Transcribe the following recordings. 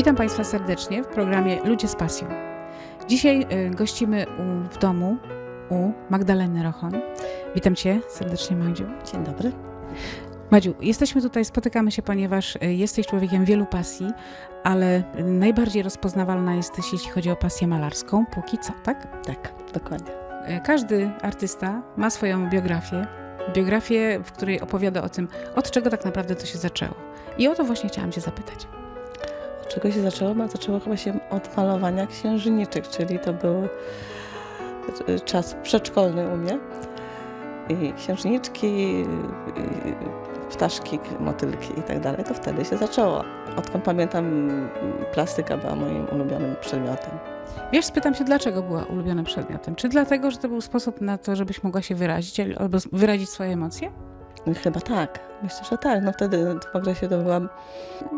Witam Państwa serdecznie w programie Ludzie z Pasją. Dzisiaj y, gościmy u, w domu u Magdaleny Rochon. Witam Cię serdecznie, Madziu. Dzień dobry. Madziu, jesteśmy tutaj, spotykamy się, ponieważ y, jesteś człowiekiem wielu pasji, ale najbardziej rozpoznawalna jesteś, jeśli chodzi o pasję malarską, póki co, tak? Tak, dokładnie. Y, Każdy artysta ma swoją biografię, biografię, w której opowiada o tym, od czego tak naprawdę to się zaczęło. I o to właśnie chciałam Cię zapytać. Czego się zaczęło? No, zaczęło chyba się od malowania księżniczek, czyli to był y, czas przedszkolny u mnie. I księżniczki, i ptaszki, motylki i tak dalej. To wtedy się zaczęło. Odkąd pamiętam, plastyka była moim ulubionym przedmiotem. Wiesz, spytam się, dlaczego była ulubionym przedmiotem? Czy dlatego, że to był sposób na to, żebyś mogła się wyrazić albo wyrazić swoje emocje? Chyba tak. Myślę, że tak. No wtedy w okresie to byłam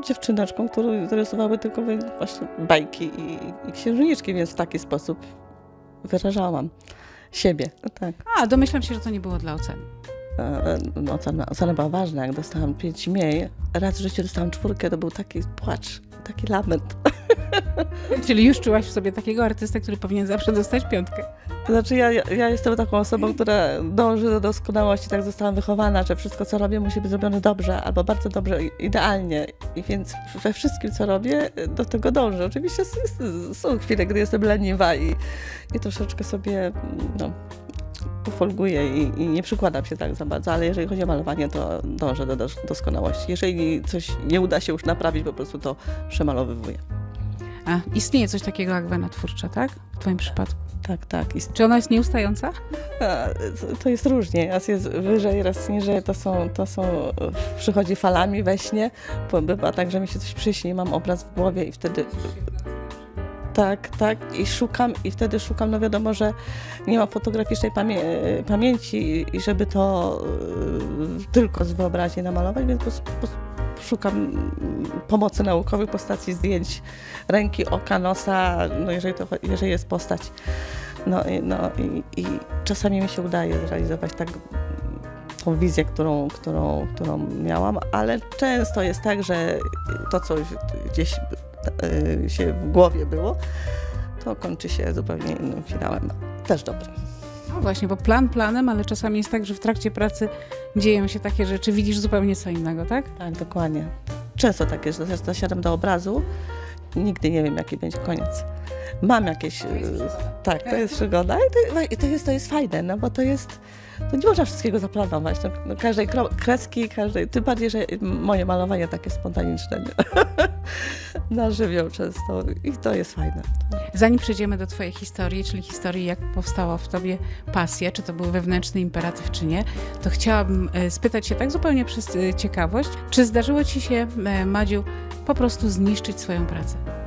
dziewczyneczką, którą interesowały tylko właśnie bajki i, i księżniczki, więc w taki sposób wyrażałam siebie. No tak. A, domyślam się, że to nie było dla oceny. E, No, ocena, ocena była ważna. Jak dostałam pięć mniej, raz w życiu dostałam czwórkę, to był taki płacz, taki lament. Czyli już czułaś w sobie takiego artystę, który powinien zawsze dostać piątkę. To znaczy ja, ja jestem taką osobą, która dąży do doskonałości, tak zostałam wychowana, że wszystko co robię musi być zrobione dobrze albo bardzo dobrze, idealnie. I więc we wszystkim co robię do tego dążę. Oczywiście są chwile, gdy jestem leniwa i, i troszeczkę sobie no, pofolguję i, i nie przykładam się tak za bardzo, ale jeżeli chodzi o malowanie, to dążę do dos- doskonałości. Jeżeli coś nie uda się już naprawić, po prostu to przemalowywuję. A, istnieje coś takiego jak wena twórcza, tak? W twoim przypadku. Tak, tak. I Czy ona jest nieustająca? A, to- To jest różnie. Raz jest wyżej, raz niżej. To są, to są, przychodzi falami we śnie. Bo Bywa tak, że mi się coś przyśni, mam obraz w głowie i wtedy tak, tak i szukam i wtedy szukam, no wiadomo, że nie mam fotograficznej pamię pamięci i żeby to y, tylko z wyobraźni namalować, więc po, po, szukam pomocy naukowej w postaci zdjęć ręki, oka, nosa, no jeżeli, to, jeżeli jest postać. No, i- no i, i czasami mi się udaje zrealizować tak tą wizję, którą, którą, którą miałam, ale często jest tak, że to, co gdzieś y, się w głowie było, to kończy się zupełnie innym finałem. Też dobrym. No właśnie, bo plan planem, ale czasami jest tak, że w trakcie pracy dzieją się takie rzeczy, widzisz zupełnie co innego, tak? Tak, dokładnie. Często tak jest, że zasiadam do obrazu i nigdy nie wiem, jaki będzie koniec. Mam jakieś... y, Tak, to jest przygoda i to, i to, jest, to jest fajne, no bo to jest... To nie można wszystkiego zaplanować. No, no każdej kreski, każdej... Tym bardziej, że moje malowanie takie spontaniczne. Nie? Na żywioł często i to jest fajne. Zanim przejdziemy do Twojej historii, czyli historii, jak powstała w Tobie pasja, czy to był wewnętrzny imperatyw, czy nie, to chciałabym e, spytać się tak zupełnie przez e, ciekawość, czy zdarzyło Ci się, e, Madziu, po prostu zniszczyć swoją pracę?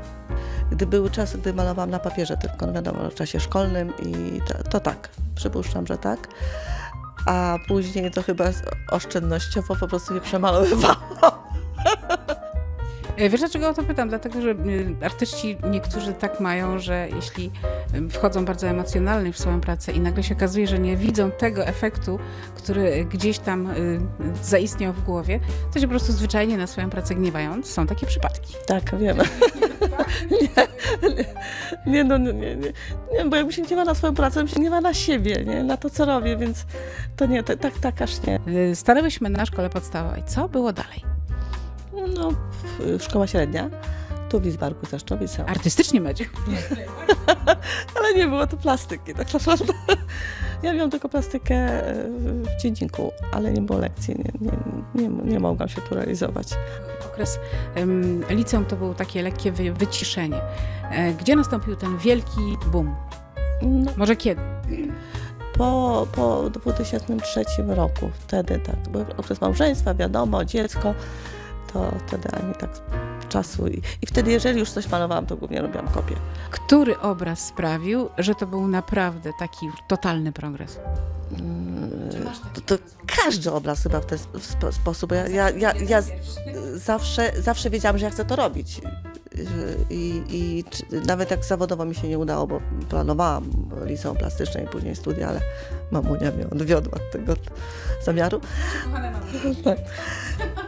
Gdy były czasy, gdy malowałam na papierze tylko, no wiadomo, w czasie szkolnym i to, to tak, przypuszczam, że tak. A później to chyba oszczędnościowo po prostu je przemalowywałam. E, Wiesz, dlaczego o to pytam? Dlatego, że artyści niektórzy tak mają, że jeśli wchodzą bardzo emocjonalnie w swoją pracę i nagle się okazuje, że nie widzą tego efektu, który gdzieś tam y, zaistniał w głowie, to się po prostu zwyczajnie na swoją pracę gniewają. Są takie przypadki. Tak, wiem. nie, nie, nie, no, nie, nie, nie, bo jakby się nie ma na swoją pracę, to się nie ma na siebie, nie, na to, co robię, więc to nie, to, tak, tak aż nie. Y, Stanęłyśmy na szkole podstawowej. Co było dalej? No, szkoła średnia, tu w Wizbarku zresztą, liceum. Artystycznie, Madziu. Ale nie było to plastyki, tak naprawdę. Ja miałam tylko plastykę e, w dzienniku, ale nie było lekcji, nie, nie, nie, nie mogłam się tu realizować. Okres em, liceum to było takie lekkie wy, wyciszenie. E, Gdzie nastąpił ten wielki boom? No, Może kiedy? po, po 2003 roku, wtedy tak, był okres małżeństwa, wiadomo, dziecko, to wtedy ani tak czasu. I, I wtedy, jeżeli już coś malowałam, to głównie robiłam kopię. Który obraz sprawił, że to był naprawdę taki totalny progres? To, to każdy obraz chyba w ten sp- sp- sposób. bo Ja, ja, ja, ja zawsze, zawsze wiedziałam, że ja chcę to robić. I, i nawet jak zawodowo mi się nie udało, bo planowałam liceum plastyczne i później studia, ale mamunia mnie odwiodła od tego zamiaru. Tak.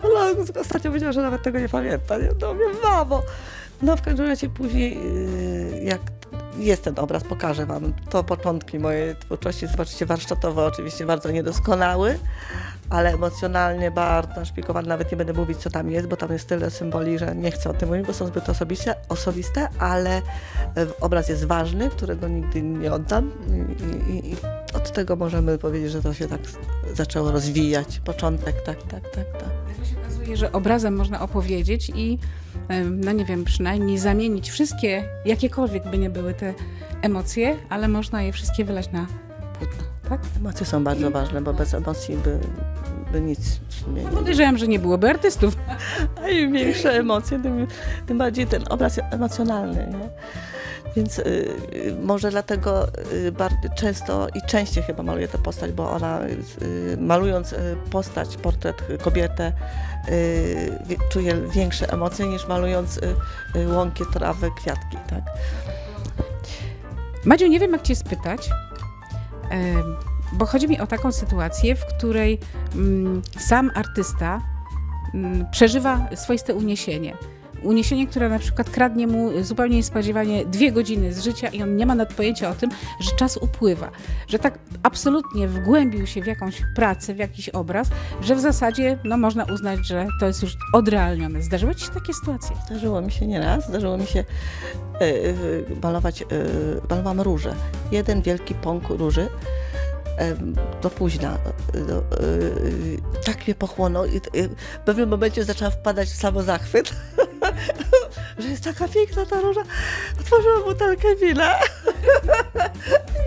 Ale ostatnio powiedziała, że nawet tego nie pamięta. Nie? No mówię, mamo, No w każdym razie później, y, jak jest ten obraz, pokażę Wam. To początki mojej twórczości, zobaczycie, warsztatowo oczywiście bardzo niedoskonały, ale emocjonalnie bardzo naszpikowany. Nawet nie będę mówić, co tam jest, bo tam jest tyle symboli, że nie chcę o tym mówić, bo są zbyt osobiste, osobiste ale y, obraz jest ważny, którego nigdy nie oddam i, i, i od tego możemy powiedzieć, że to się tak zaczęło rozwijać. Początek, tak, tak, tak, tak. Się okazuje, że obrazem można opowiedzieć i, no nie wiem, przynajmniej zamienić wszystkie, jakiekolwiek by nie były te emocje, ale można je wszystkie wylać na tak? Emocje są bardzo ważne, bo bez emocji by, by nic nie, nie, Podejrzewam, że nie byłoby artystów. A im większe emocje, tym, tym bardziej ten obraz jest emocjonalny. Nie? Więc y, y, może dlatego y, bardzo często i częściej chyba maluję tę postać, bo ona y, malując y, postać, portret, y, kobietę, y, czuje większe emocje niż malując y, y, łąki, trawy, kwiatki. Tak? Madziu, nie wiem jak Cię spytać, bo chodzi mi o taką sytuację, w której mm, sam artysta mm, przeżywa swoiste uniesienie. Uniesienie, które na przykład kradnie mu zupełnie niespodziewanie dwie godziny z życia i on nie ma nawet pojęcia o tym, że czas upływa. Że tak absolutnie wgłębił się w jakąś pracę, w jakiś obraz, że w zasadzie no, można uznać, że to jest już odrealnione. Zdarzyły Ci się takie sytuacje? Zdarzyło mi się nieraz, zdarzyło mi się e, malować, e, malowałam róże. Jeden wielki pąk róży e, do późna. Do, tak mnie pochłonął i w pewnym momencie zaczęłam wpadać w samozachwyt, że jest taka piękna ta róża. Otworzyłam butelkę wina.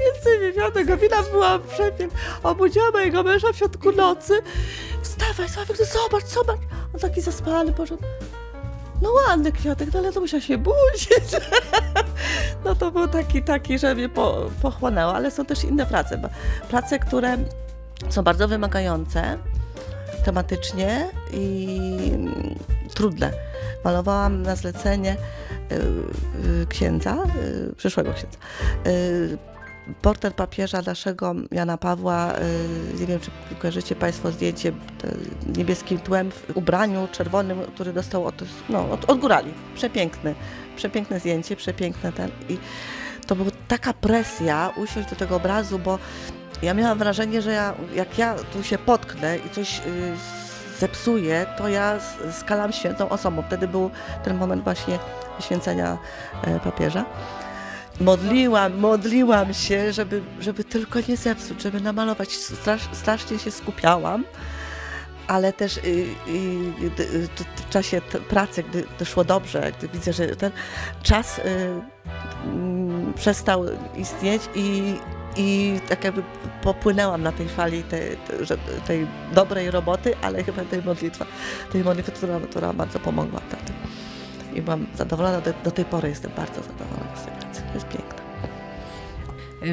Więcej nie miałam tego wina, byłam przepiękna. Obudziła mojego męża w środku nocy. Wstawaj, Sławek, no zobacz, zobacz. On taki zaspany poszedł. No ładny kwiatek, no ale to musiał się budzić. No to był taki, taki, że mnie po, pochłonęło, ale są też inne prace. bo Prace, które są bardzo wymagające tematycznie i trudne. Malowałam na zlecenie y, y, księdza, y, przyszłego księdza. Portret papieża naszego Jana Pawła, nie wiem czy kojarzycie Państwo zdjęcie niebieskim tłem w ubraniu czerwonym, który dostał od, no, od, od górali. Przepiękny, przepiękne zdjęcie, przepiękne ten. I to była taka presja usiąść do tego obrazu, bo ja miałam wrażenie, że ja, jak ja tu się potknę i coś y, zepsuję, to ja skalam świętą osobą. Wtedy był ten moment właśnie święcenia e, papieża. Modliłam, modliłam się, żeby, żeby tylko nie zepsuć, żeby namalować. Strasz, strasznie się skupiałam, ale też y, y, y, w czasie pracy, gdy to szło dobrze, gdy widzę, że ten czas y, mm, przestał istnieć i, i tak jakby popłynęłam na tej fali tej, tej, dobrej roboty, ale chyba tej modlitwy, tej modlitwy, która, która bardzo pomogła wtedy. I byłam zadowolona, do, do tej pory jestem bardzo zadowolona z tej pracy. To jest piękne.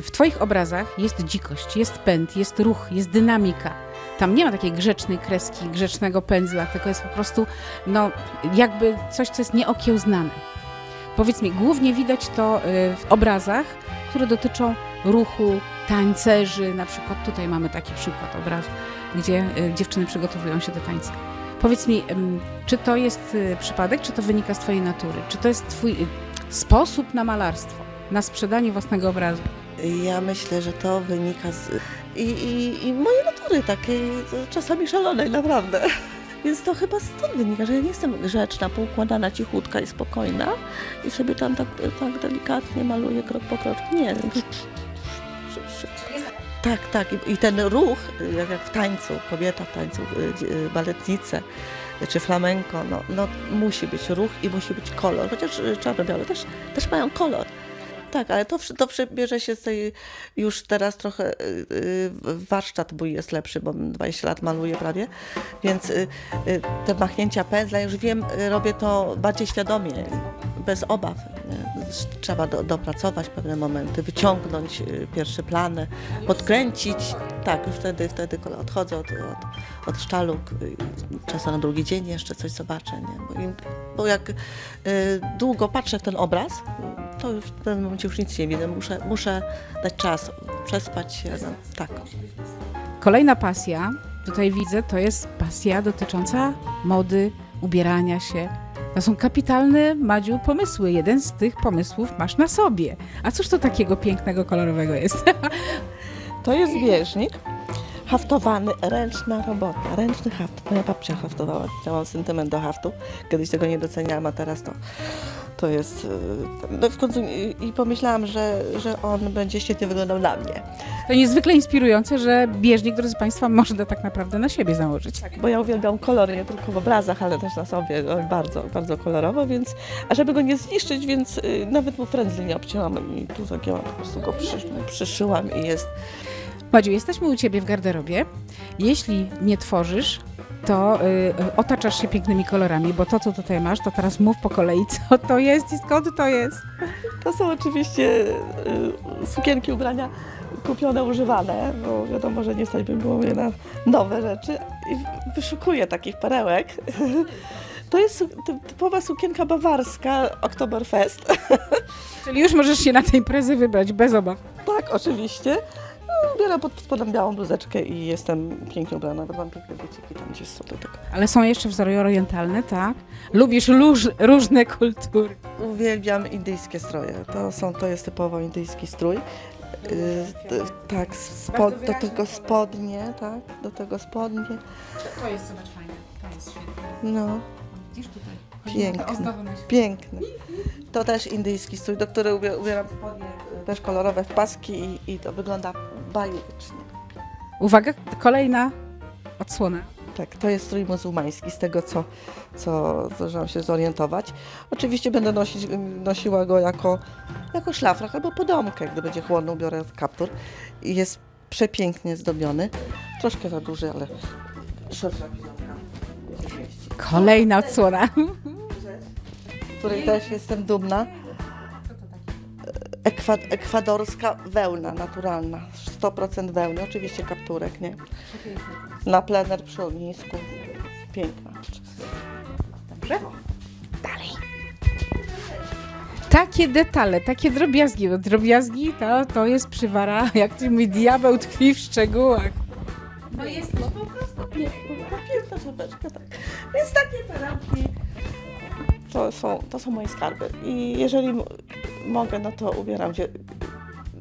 W Twoich obrazach jest dzikość, jest pęd, jest ruch, jest dynamika. Tam nie ma takiej grzecznej kreski, grzecznego pędzla, tylko jest po prostu no, jakby coś, co jest nieokiełznane. Powiedz mi, głównie widać to y, w obrazach, które dotyczą ruchu, tańcerzy. Na przykład tutaj mamy taki przykład obrazu, gdzie y, dziewczyny przygotowują się do tańca. Powiedz mi, czy to jest y, przypadek, czy to wynika z Twojej natury? Czy to jest Twój y, sposób na malarstwo, na sprzedanie własnego obrazu? Ja myślę, że to wynika z i, i, i mojej natury takiej czasami szalonej, naprawdę. Więc to chyba stąd wynika, że ja nie jestem grzeczna, poukładana, cichutka i spokojna i sobie tam tak, tak delikatnie maluję krok po kroku. Nie. Tak, tak. I, I ten ruch, jak, jak w tańcu, kobieta w tańcu, y, y, baletnice czy flamenko, no, no musi być ruch i musi być kolor. Chociaż y, czarno-białe też, też mają kolor. Tak, ale to, to bierze się z tej, już teraz trochę y, y, warsztat mój jest lepszy, bo 20 lat maluję prawie, więc te machnięcia pędzla, już wiem, robię to bardziej świadomie, bez obaw. nie? Trzeba do, dopracować pewne momenty, wyciągnąć y, pierwsze plany, podkręcić. Tak, już wtedy, wtedy odchodzę od, od, od szczaluk, y, czasem na drugi dzień jeszcze coś zobaczę, nie? Bo, im, bo jak y, długo patrzę w ten obraz, to w pewnym momencie już nic nie widzę. Muszę, muszę dać czas, przespać się. No, tak. Kolejna pasja, tutaj widzę, to jest pasja dotycząca mody, ubierania się. To są kapitalne, Madziu, pomysły. Jeden z tych pomysłów masz na sobie. A cóż to takiego pięknego, kolorowego jest? To jest bieżnik haftowany, ręczna robota, ręczny haft. Moja babcia haftowała, miałam sentyment do haftu. Kiedyś tego nie doceniałam, a teraz to, to jest... y, No w końcu i, i pomyślałam, że, że on będzie świetnie wyglądał na mnie. To niezwykle inspirujące, że bieżnik, drodzy Państwa, można tak naprawdę na siebie założyć. Tak, bo ja uwielbiam kolory nie tylko w obrazach, ale też na sobie, no, bardzo, bardzo kolorowo, więc, a żeby go nie zniszczyć, więc y, nawet mu frędzli nie obcięłam i tu zagięłam, po prostu go przy, przyszyłam i jest Madziu, jesteśmy u Ciebie w garderobie. Jeśli nie tworzysz, to y, otaczasz się pięknymi kolorami, bo to, co tutaj masz, to teraz mów po kolei, co to jest i skąd to jest. To są oczywiście y, sukienki, ubrania kupione, używane, bo wiadomo, że nie stać by było mnie na nowe rzeczy. I wyszukuję takich perełek. To jest typowa sukienka bawarska Oktoberfest. Czyli już możesz się na tej imprezy wybrać bez obaw. Tak, oczywiście. Biorę pod spodem białą bluzeczkę i jestem pięknie ubrana. Nawet mam piękne buciki tam gdzieś są do tego. Ale są jeszcze wzory orientalne, tak? Lubisz róż, różne kultury. Uwielbiam indyjskie stroje. To, są, to jest typowo indyjski strój. Yy, t- tak, spod, do tego spodnie, tak, do tego spodnie. To jest, zobacz, fajne. To jest świetne. No, Widzisz tutaj? Piękne. piękny. To też indyjski strój, do którego ubie- ubieram spodnie y, też kolorowe w paski i, i to wygląda Uwaga, kolejna odsłona. Tak, to jest strój muzułmański, z tego co, co zdążyłam się zorientować. Oczywiście będę nosić, nosiła go jako, jako szlafrok albo podomkę, gdy będzie chłodno, ubiorę kaptur. I jest przepięknie zdobiony. Troszkę za duży, ale szersza mieści. Kolejna odsłona. Z której też jestem dumna. Ekwa, ekwadorska wełna naturalna, 100% wełny, oczywiście kapturek, nie? Na plener przy ognisku. Piękna. Dobrze? Dalej. Takie detale, takie drobiazgi, bo drobiazgi to, to jest przywara, jak ty mój diabeł tkwi w szczegółach. No jest no po prostu piękna, piękna czapeczka, tak. Więc takie perełki to są, to są moje skarby. I jeżeli mogę, no to ubieram gdzie,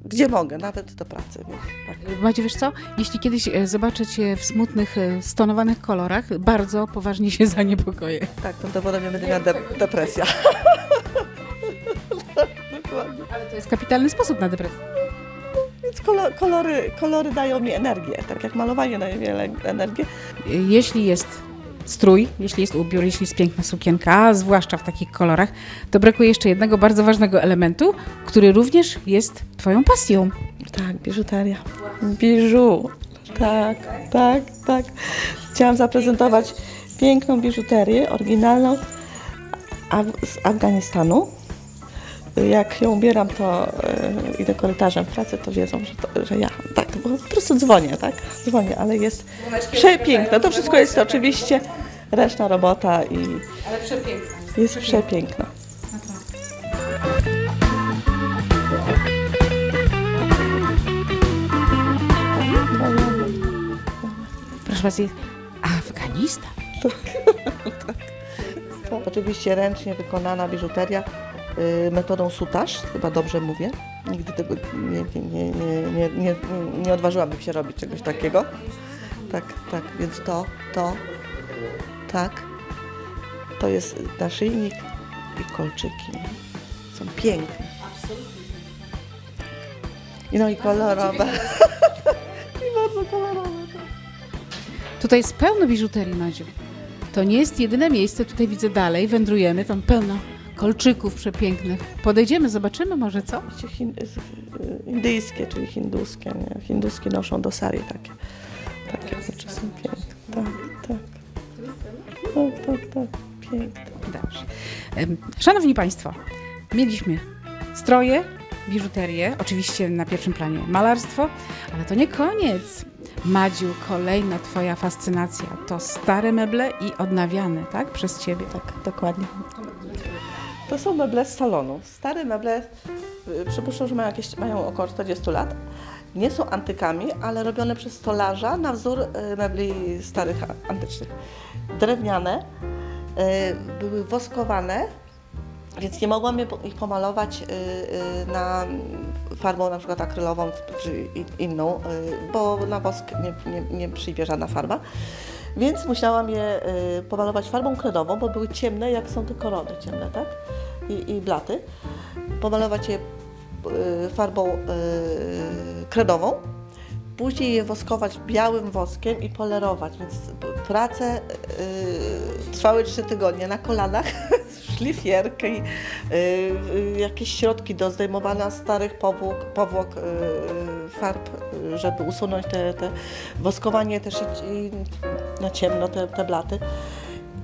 gdzie mogę, nawet do pracy. Tak. Macie, wiesz co? Jeśli kiedyś e, zobaczę cię w smutnych, e, stonowanych kolorach, bardzo poważnie się zaniepokoję. tak, to dowodem będzie miała de depresja. Dokładnie. Ale to jest kapitalny sposób na depresję. Więc kolo, kolory, kolory dają mi energię, tak jak malowanie daje mi energię. Jeśli jest strój, jeśli jest ubiór, jeśli jest piękna sukienka, zwłaszcza w takich kolorach, to brakuje jeszcze jednego bardzo ważnego elementu, który również jest twoją pasją. Tak, biżuteria. Biżu. Tak, tak, tak. Chciałam zaprezentować piękną biżuterię, oryginalną z Afganistanu. Jak ją ubieram, to yy, idę korytarzem w pracy, to wiedzą, że, to, że ja tak, bo po prostu dzwonię, tak? Dzwonię, ale jest przepiękna. To wszystko jest oczywiście ręczna robota i Ale przepiękna. jest przepiękna. Proszę was, jest Afganistan. Oczywiście ręcznie wykonana biżuteria metodą sutaż, chyba dobrze mówię. Nigdy tego nie, nie, nie, nie, nie, odważyłabym się robić czegoś takiego. Tak, tak, więc to, to, tak, to jest naszyjnik i kolczyki. Są piękne. I no i kolorowe. I bardzo kolorowe. tak. Tutaj jest pełno biżuterii, Madziu. To nie jest jedyne miejsce, tutaj widzę dalej, wędrujemy, tam pełno kolczyków przepięknych. Podejdziemy, zobaczymy może, co? Chin, indyjskie, czyli hinduskie. Nie? Hinduskie noszą do sari takie. Takie rzeczy są piękne. Tak, tak. Tak, tak, tak. Piękne. Dobrze. Szanowni Państwo, mieliśmy stroje, biżuterię, oczywiście na pierwszym planie malarstwo, ale to nie koniec. Madziu, kolejna Twoja fascynacja to stare meble i odnawiane, tak? Przez Ciebie. Tak, dokładnie. To są meble z salonu. Stare meble, y, przypuszczam, że mają, jakieś, mają około 40 lat. Nie są antykami, ale robione przez stolarza na wzór y, mebli starych, antycznych. Drewniane były woskowane, więc nie mogłam ich pomalować y, y, na farbą na przykład akrylową czy inną, y, bo na wosk nie, nie, nie przyjdzie żadna farba. Więc musiałam je y, pomalować farbą kredową, bo były ciemne, jak są te korony ciemne, tak? I, i blaty. Pomalować je y, farbą y, kredową, później je woskować białym woskiem i polerować, więc prace y, trwały trzy tygodnie na kolanach, szlifierkę i jakieś środki do zdejmowania starych powłok, powłok farb, żeby usunąć te, te woskowanie też i, na ciemno te, te blaty.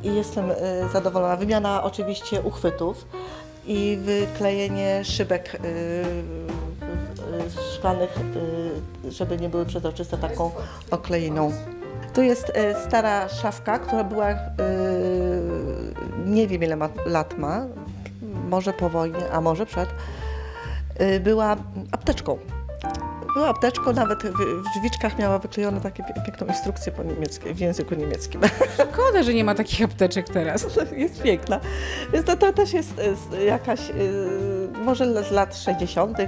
I jestem zadowolona. Wymiana oczywiście uchwytów i wyklejenie szybek y, szklanych, y, żeby nie były przezroczyste taką okleiną. Tu jest y, stara szafka, która była, nie wiem ile lat ma, może po wojnie, a może przed, była apteczką. Była apteczką, nawet w, w drzwiczkach miała wyklejone takie pie- piękną instrukcję po niemieckiej, w języku niemieckim. Szkoda, że nie ma takich apteczek teraz. jest piękna. Więc to, to też jest, jakaś, y, może z lat 60. To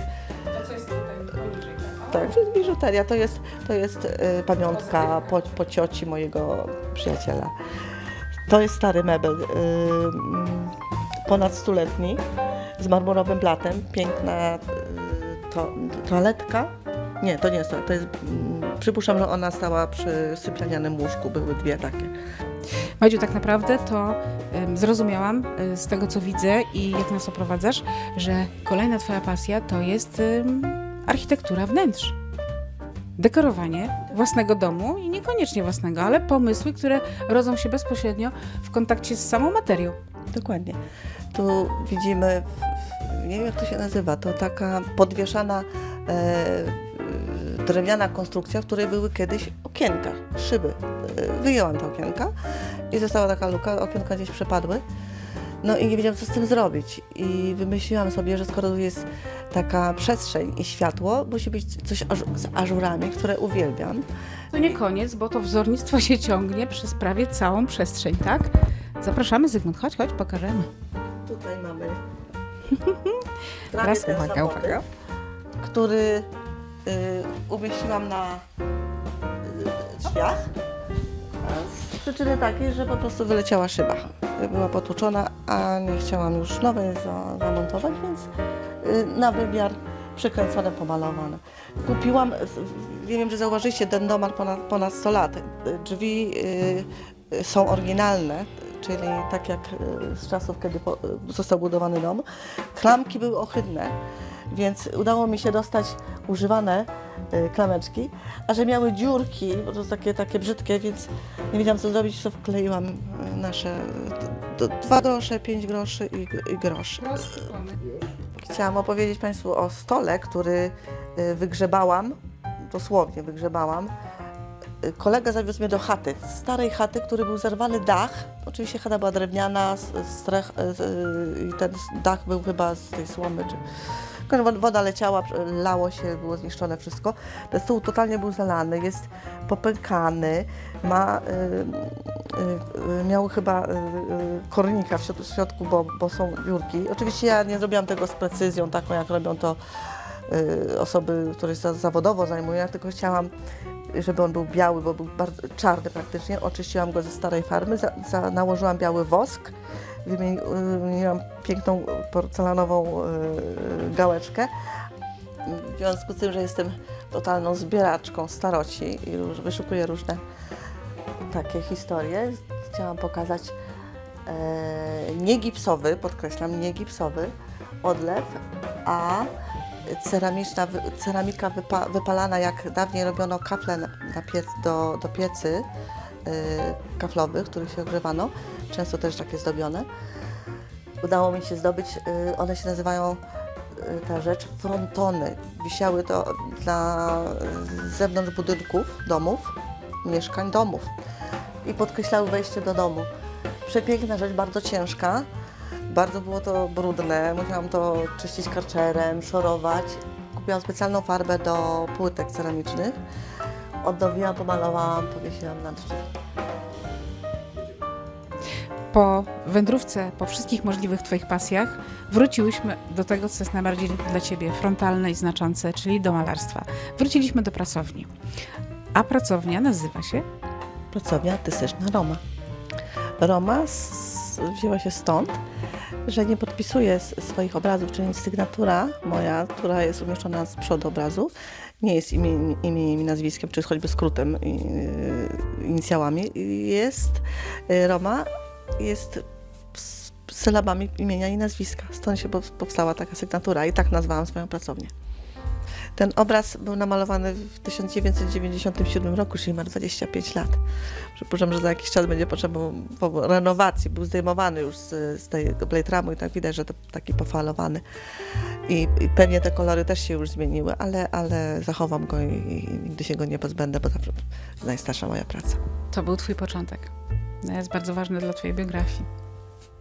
co jest tutaj poniżej? Tak, jest biżuteria, to jest, to jest y, pamiątka po, po cioci mojego przyjaciela. To jest stary mebel, y, mm, ponad stuletni, z marmurowym blatem, piękna to, toaletka. Nie, to nie jest to, to jest, mm, przypuszczam, że ona stała przy sypialnianym łóżku, były dwie takie. Madziu, tak naprawdę to em, zrozumiałam y, z tego, co widzę i jak nas oprowadzasz, że kolejna Twoja pasja to jest architektura wnętrz. Dekorowanie własnego domu i niekoniecznie własnego, ale pomysły, które rodzą się bezpośrednio w kontakcie z samą materią. Dokładnie. Tu widzimy, nie wiem jak to się nazywa, to taka podwieszana e, drewniana konstrukcja, w której były kiedyś okienka, szyby. E, wyjęłam te okienka i została taka luka, okienka gdzieś przepadły. No i nie wiedziałam, co z tym zrobić. I wymyśliłam sobie, że skoro tu jest taka przestrzeń i światło, musi być coś z ażurami, które uwielbiam. To nie koniec, bo to wzornictwo się ciągnie przez prawie całą przestrzeń, tak? Zapraszamy, Zygmunt, chodź, chodź, pokażemy. Tutaj mamy Teraz uwaga, samochód, uwaga. który y, umieściłam na y, drzwiach. Z przyczyny takiej, że po prostu wyleciała szyba. Była potłuczona, a nie chciałam już nowej za, zamontować, więc y, na wymiar przykręcone, pomalowane. Kupiłam, nie wiem, czy zauważyliście, ten domar ponad, ponad 100 lat. Y, Drzwi y, y, są oryginalne, czyli tak jak y, z czasów, kiedy po, y, został budowany dom. Klamki były ohydne, więc udało mi się dostać używane y, klameczki, a że miały dziurki, po prostu takie, takie brzydkie, więc nie wiedziałam co zrobić, to wkleiłam y, nasze 2 grosze, 5 groszy i, i grosz. Chciałam opowiedzieć Państwu o stole, który y, wygrzebałam, dosłownie wygrzebałam. Kolega zawiózł mnie do chaty, starej chaty, który był zerwany dach. Oczywiście chata była drewniana, strech, i ten dach był chyba z tej słomy, czy... wod- Woda leciała, lało się, było zniszczone wszystko. Ten stół totalnie był zalany, jest popękany, ma, y, y, y, miał chyba y, y, kornika w środ- w środku, bo, bo są dziurki. Oczywiście ja nie zrobiłam tego z precyzją, taką jak robią to y, osoby, które się za- zawodowo zajmują, tylko chciałam, żeby on był biały, bo był bardzo czarny praktycznie. Oczyściłam go ze starej farmy, za, za, nałożyłam biały wosk, wymieniłam piękną porcelanową y, gałeczkę. W związku z tym, że jestem totalną zbieraczką staroci i wyszukuję różne takie historie, chciałam pokazać e, nie gipsowy, podkreślam, nie gipsowy odlew, a ceramiczna, ceramika wypa, wypalana, jak dawniej robiono kafle na piec, do, do piecy e, kaflowych, których się ogrzewano, często też takie zdobione. Udało mi się zdobyć, e, one się nazywają e, ta rzecz frontony. Wisiały to dla e, zewnątrz budynków, domów, mieszkań, domów i podkreślały wejście do domu. Przepiękna rzecz, bardzo ciężka. Bardzo było to brudne, musiałam to czyścić karczerem, szorować. Kupiłam specjalną farbę do płytek ceramicznych. Odnowiłam, pomalowałam, powiesiłam na drzwi. Po wędrówce, po wszystkich możliwych Twoich pasjach, wróciłyśmy do tego, co jest najbardziej dla Ciebie frontalne i znaczące, czyli do malarstwa. Wróciliśmy do pracowni. A pracownia nazywa się Pracownia artystyczna Roma. Roma wzięła się stąd, że nie podpisuję swoich obrazów, czyli sygnatura moja, która jest umieszczona z przodu obrazu, nie jest imieniem, imieniem i nazwiskiem, czy choćby skrótem, inicjałami. Jest y, Roma, jest sylabami imienia i nazwiska. Stąd się pow- powstała taka sygnatura i tak nazwałam swoją pracownię. Ten obraz był namalowany w 1997 roku, czyli ma 25 lat. Przypuszczam, że za jakiś czas będzie potrzebował renowacji. Był zdejmowany już z, z tego blade i tak widać, że to taki pofalowany. I, I pewnie te kolory też się już zmieniły, ale, ale zachowam go i, i nigdy się go nie pozbędę, bo to najstarsza moja praca. To był Twój początek. Jest bardzo ważny dla Twojej biografii.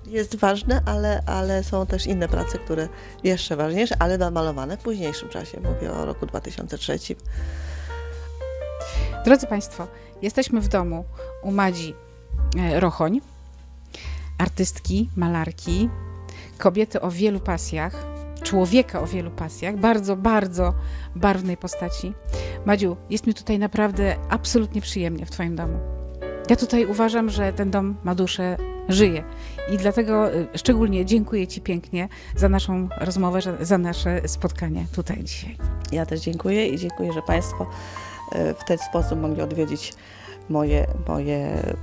Jest ważne, ale, ale są też inne prace, które jeszcze ważniejsze, ale namalowane w późniejszym czasie. Mówię o roku 2003. Drodzy Państwo, jesteśmy w domu u Madzi e, Rochoń, artystki, malarki, kobiety o wielu pasjach, człowieka o wielu pasjach, bardzo, bardzo barwnej postaci. Madziu, jest mi tutaj naprawdę absolutnie przyjemnie w Twoim domu. Ja tutaj uważam, że ten dom ma duszę, żyje. I dlatego y, szczególnie dziękuję Ci pięknie za naszą rozmowę, za nasze spotkanie tutaj dzisiaj. Ja też dziękuję i dziękuję, że Państwo e, w ten sposób mogli odwiedzić moje, moje e,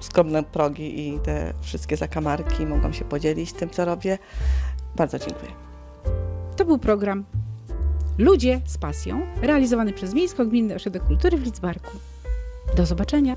skromne progi i te wszystkie zakamarki. Mogłam się podzielić tym, co robię. Bardzo dziękuję. To był program Ludzie z pasją, realizowany przez Miejsko-Gminny Ośrodek Kultury w Lidzbarku. Do zobaczenia.